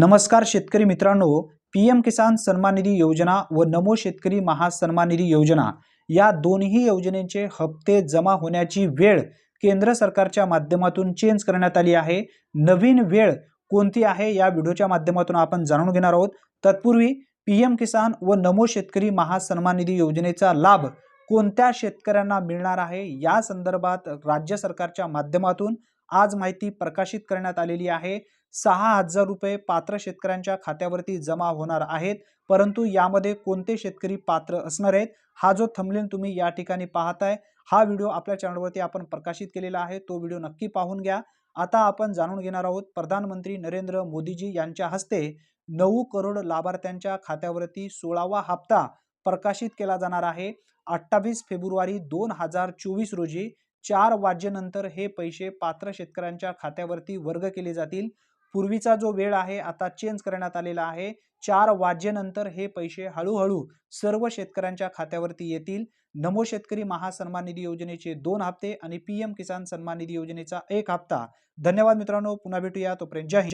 नमस्कार शेतकरी मित्रांनो. पी एम किसान सन्मान निधी योजना व नमो शेतकरी महासन्मान निधी योजना या दोन्ही योजनेचे हप्ते जमा होण्याची वेळ केंद्र सरकारच्या माध्यमातून चेंज करण्यात आली आहे. नवीन वेळ कोणती आहे या व्हिडिओच्या माध्यमातून आपण जाणून घेणार आहोत. तत्पूर्वी पी एम किसान व नमो शेतकरी महासन्मान निधी योजनेचा लाभ कोणत्या शेतकऱ्यांना मिळणार आहे या संदर्भात राज्य सरकारच्या माध्यमातून आज माहिती प्रकाशित करण्यात आलेली आहे. सहा हजार रुपये पात्र शेतकऱ्यांच्या खात्यावरती जमा होणार आहेत. परंतु यामध्ये कोणते शेतकरी पात्र असणार आहेत हा जो थंबलेन तुम्ही या ठिकाणी पाहताय हा व्हिडिओ आपल्या चॅनलवरती आपण प्रकाशित केलेला आहे. तो व्हिडिओ नक्की पाहून घ्या. आता आपण जाणून घेणार आहोत प्रधानमंत्री नरेंद्र मोदीजी यांच्या हस्ते नऊ करोड लाभार्थ्यांच्या खात्यावरती सोळावा हप्ता प्रकाशित केला जाणार आहे. अठ्ठावीस फेब्रुवारी दोन हजार चोवीस रोजी चार वाजेनंतर हे पैसे पात्र शेतकऱ्यांच्या खात्यावरती वर्ग केले जातील. पूर्वीचा जो वेळ आहे आता चेंज करण्यात आलेला आहे. चार वाजेनंतर हे पैसे हळूहळू सर्व शेतकऱ्यांच्या खात्यावरती येतील. नमो शेतकरी महासन्मान निधी योजनेचे दोन हप्ते आणि पी एम किसान सन्मान निधी योजनेचा एक हप्ता. धन्यवाद मित्रांनो पुन्हा भेटूया. तोपर्यंत जय हिंद.